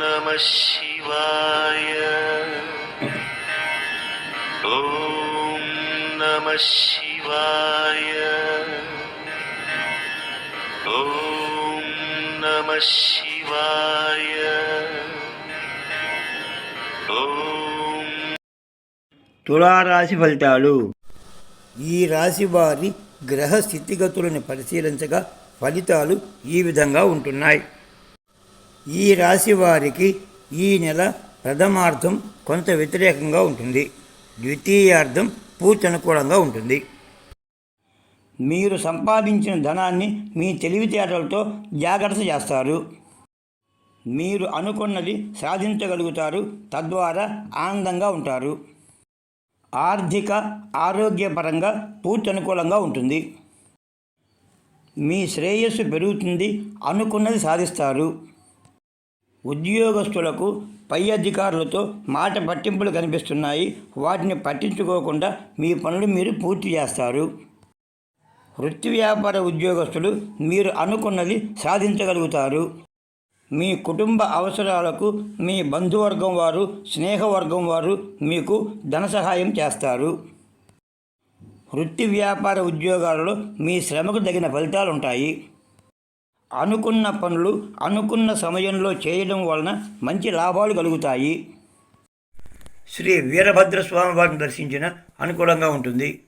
నమ శివాయ ఓం నమ శివాయ ఓం నమ శివాయ తులారాశి ఫలితాలు. ఈ రాశి వారి గ్రహ స్థితిగతులను పరిశీలించగా ఫలితాలు ఈ విధంగా ఉంటున్నాయి. ఈ రాశి వారికి ఈ నెల ప్రథమార్థం కొంత వ్యతిరేకంగా ఉంటుంది. ద్వితీయార్థం పూర్తి అనుకూలంగా ఉంటుంది. మీరు సంపాదించిన ధనాన్ని మీ తెలివితేటలతో జాగ్రత్త చేస్తారు. మీరు అనుకున్నది సాధించగలుగుతారు. తద్వారా ఆనందంగా ఉంటారు. ఆర్థిక ఆరోగ్యపరంగా పూర్తి అనుకూలంగా ఉంటుంది. మీ శ్రేయస్సు పెరుగుతుంది. అనుకున్నది సాధిస్తారు. ఉద్యోగస్తులకు పై అధికారులతో మాట పట్టింపులు కనిపిస్తున్నాయి. వాటిని పట్టించుకోకుండా మీ పనులు మీరు పూర్తి చేస్తారు. వృత్తి వ్యాపార ఉద్యోగస్తులు మీరు అనుకున్నది సాధించగలుగుతారు. మీ కుటుంబ అవసరాలకు మీ బంధువర్గం వారు స్నేహవర్గం వారు మీకు ధన సహాయం చేస్తారు. వృత్తి వ్యాపార ఉద్యోగాలలో మీ శ్రమకు తగిన ఫలితాలు ఉంటాయి అనుకున్న పనులు అనుకున్న సమయంలో చేయడం వలన మంచి లాభాలు కలుగుతాయి. శ్రీ వీరభద్రస్వామి వారిని దర్శించిన అనుకూలంగా ఉంటుంది.